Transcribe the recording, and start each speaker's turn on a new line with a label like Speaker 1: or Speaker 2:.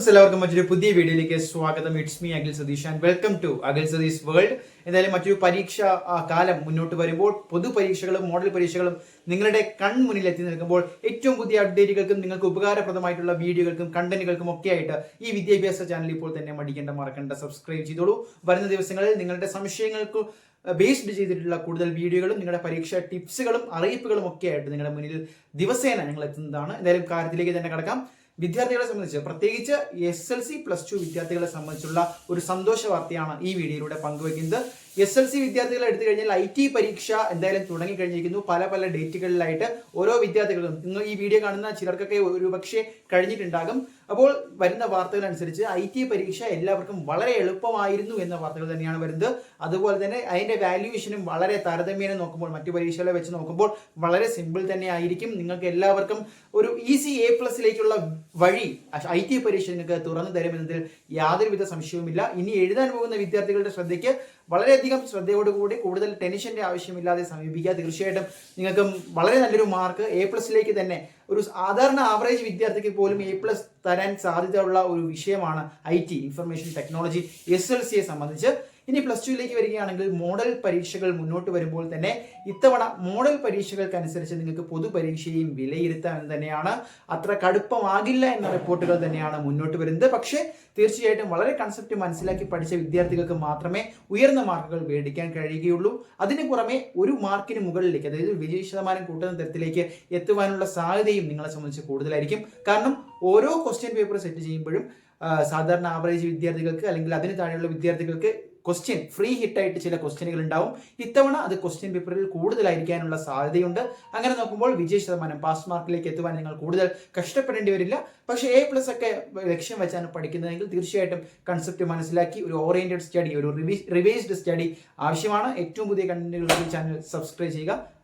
Speaker 1: Friends എല്ലാവർക്കും മറ്റൊരു പുതിയ വീഡിയോയിലേക്ക് സ്വാഗതം. It's me Akhil Satheesh and welcome to Akhil Satheesh world എന്തായാലും മറ്റൊരു പരീക്ഷ കാലം മുന്നോട്ട് വരുമ്പോൾ പൊതു പരീക്ഷകളും മോഡൽ പരീക്ഷകളും നിങ്ങളുടെ കൺമുന്നിൽ എത്തി നിൽക്കുമ്പോൾ ഏറ്റവും പുതിയ അപ്ഡേറ്റുകൾക്കും നിങ്ങൾക്ക് ഉപകാരപ്രദമായിട്ടുള്ള വീഡിയോകൾക്കും കണ്ടന്റുകൾക്കും ഒക്കെ ആയിട്ട് ഈ വിദ്യാഭ്യാസ ചാനൽ ഇപ്പോൾ തന്നെ മടിക്കേണ്ട മറക്കേണ്ട സബ്സ്ക്രൈബ് ചെയ്തോളൂ. വരുന്ന ദിവസങ്ങളിൽ നിങ്ങളുടെ സംശയങ്ങൾക്ക് ബേസ്ഡ് ചെയ്തിട്ടുള്ള കൂടുതൽ വീഡിയോകളും നിങ്ങളുടെ പരീക്ഷാ ടിപ്സുകളും അറിയിപ്പുകളും ഒക്കെ ആയിട്ട് നിങ്ങളുടെ മുന്നിൽ ദിവസേന ഞങ്ങൾ എത്തുന്നതാണ്. എന്തായാലും കാര്യത്തിലേക്ക് തന്നെ കിടക്കാം. വിദ്യാർത്ഥികളെ സംബന്ധിച്ച് പ്രത്യേകിച്ച് S L C plus two വിദ്യാർത്ഥികളെ സംബന്ധിച്ചുള്ള ഒരു സന്തോഷ വാർത്തയാണ് ഈ വീഡിയോയിലൂടെ പങ്കുവയ്ക്കുന്നത്. എസ് എൽ സി വിദ്യാർത്ഥികളെ എടുത്തു കഴിഞ്ഞാൽ ഐ ടി പരീക്ഷ എന്തായാലും തുടങ്ങി കഴിഞ്ഞിരിക്കുന്നു പല പല ഡേറ്റുകളിലായിട്ട് ഓരോ വിദ്യാർത്ഥികളും. നിങ്ങൾ ഈ വീഡിയോ കാണുന്ന ചിലർക്കൊക്കെ ഒരു പക്ഷേ കഴിഞ്ഞിട്ടുണ്ടാകും. അപ്പോൾ വരുന്ന വാർത്തകൾ അനുസരിച്ച് ഐ ടി പരീക്ഷ എല്ലാവർക്കും വളരെ എളുപ്പമായിരുന്നു എന്ന വാർത്തകൾ തന്നെയാണ് വരുന്നത്. അതുപോലെ തന്നെ അതിന്റെ വാല്യുവേഷനും വളരെ താരതമ്യേന നോക്കുമ്പോൾ മറ്റു പരീക്ഷകളെ വെച്ച് നോക്കുമ്പോൾ വളരെ സിമ്പിൾ തന്നെ ആയിരിക്കും. നിങ്ങൾക്ക് എല്ലാവർക്കും ഒരു ഈസി എ പ്ലസിലേക്കുള്ള വഴി ഐ ടി പരീക്ഷ നിങ്ങൾക്ക് തുറന്നു തരുമെന്നതിൽ യാതൊരുവിധ സംശയവുമില്ല. ഇനി എഴുതാൻ പോകുന്ന വിദ്യാർത്ഥികളുടെ ശ്രദ്ധയ്ക്ക് വളരെയധികം ശ്രദ്ധയോടുകൂടി കൂടുതൽ ടെൻഷന്റെ ആവശ്യമില്ലാതെ സമീപിക്കുക. തീർച്ചയായിട്ടും നിങ്ങൾക്ക് വളരെ നല്ലൊരു മാർക്ക് എ പ്ലസിലേക്ക് തന്നെ ഒരു സാധാരണ ആവറേജ് വിദ്യാർത്ഥിക്ക് പോലും എ പ്ലസ് തരാൻ സാധ്യതയുള്ള ഒരു വിഷയമാണ് I T information technology S L സിയെ സംബന്ധിച്ച്. ഇനി പ്ലസ് ടുവിലേക്ക് വരികയാണെങ്കിൽ മോഡൽ പരീക്ഷകൾ മുന്നോട്ട് വരുമ്പോൾ തന്നെ ഇത്തവണ മോഡൽ പരീക്ഷകൾക്കനുസരിച്ച് നിങ്ങൾക്ക് പൊതുപരീക്ഷയും വിലയിരുത്താൻ തന്നെയാണ്. അത്ര കടുപ്പമാകില്ല എന്ന റിപ്പോർട്ടുകൾ തന്നെയാണ് മുന്നോട്ട് വരുന്നത്. പക്ഷേ തീർച്ചയായിട്ടും വളരെ കൺസെപ്റ്റ് മനസ്സിലാക്കി പഠിച്ച വിദ്യാർത്ഥികൾക്ക് മാത്രമേ ഉയർന്ന മാർക്കുകൾ മേടിക്കാൻ കഴിയുകയുള്ളൂ. അതിനു പുറമെ ഒരു മാർക്കിന് മുകളിലേക്ക് അതായത് വിജയ ശതമാനം കൂട്ടുന്ന തരത്തിലേക്ക് എത്തുവാനുള്ള സാധ്യതയും നിങ്ങളെ സംബന്ധിച്ച് കൂടുതലായിരിക്കും. കാരണം ഓരോ ക്വസ്റ്റ്യൻ പേപ്പർ സെറ്റ് ചെയ്യുമ്പോഴും സാധാരണ ആവറേജ് വിദ്യാർത്ഥികൾക്ക് അല്ലെങ്കിൽ അതിന് താഴെയുള്ള വിദ്യാർത്ഥികൾക്ക് ക്വസ്റ്റ്യൻ ഫ്രീ ഹിറ്റായിട്ട് ചില ക്വസ്റ്റ്യനുകൾ ഉണ്ടാവും. ഇത്തവണ അത് ക്വസ്റ്റ്യൻ പേപ്പറിൽ കൂടുതലായിരിക്കാനുള്ള സാധ്യതയുണ്ട്. അങ്ങനെ നോക്കുമ്പോൾ വിജയ ശതമാനം പാസ് മാർക്കിലേക്ക് എത്തുവാൻ നിങ്ങൾ കൂടുതൽ കഷ്ടപ്പെടേണ്ടി വരില്ല. പക്ഷേ എ പ്ലസ് ഒക്കെ ലക്ഷ്യം വെച്ചാണ് പഠിക്കുന്നതെങ്കിൽ തീർച്ചയായിട്ടും കൺസെപ്റ്റ് മനസ്സിലാക്കി ഒരു ഓറിയന്റഡ് സ്റ്റഡി ഒരു റിവൈസ്ഡ് സ്റ്റഡി ആവശ്യമാണ്. ഏറ്റവും പുതിയ കണ്ടന്റുകൾ ചാനൽ സബ്സ്ക്രൈബ് ചെയ്യുക.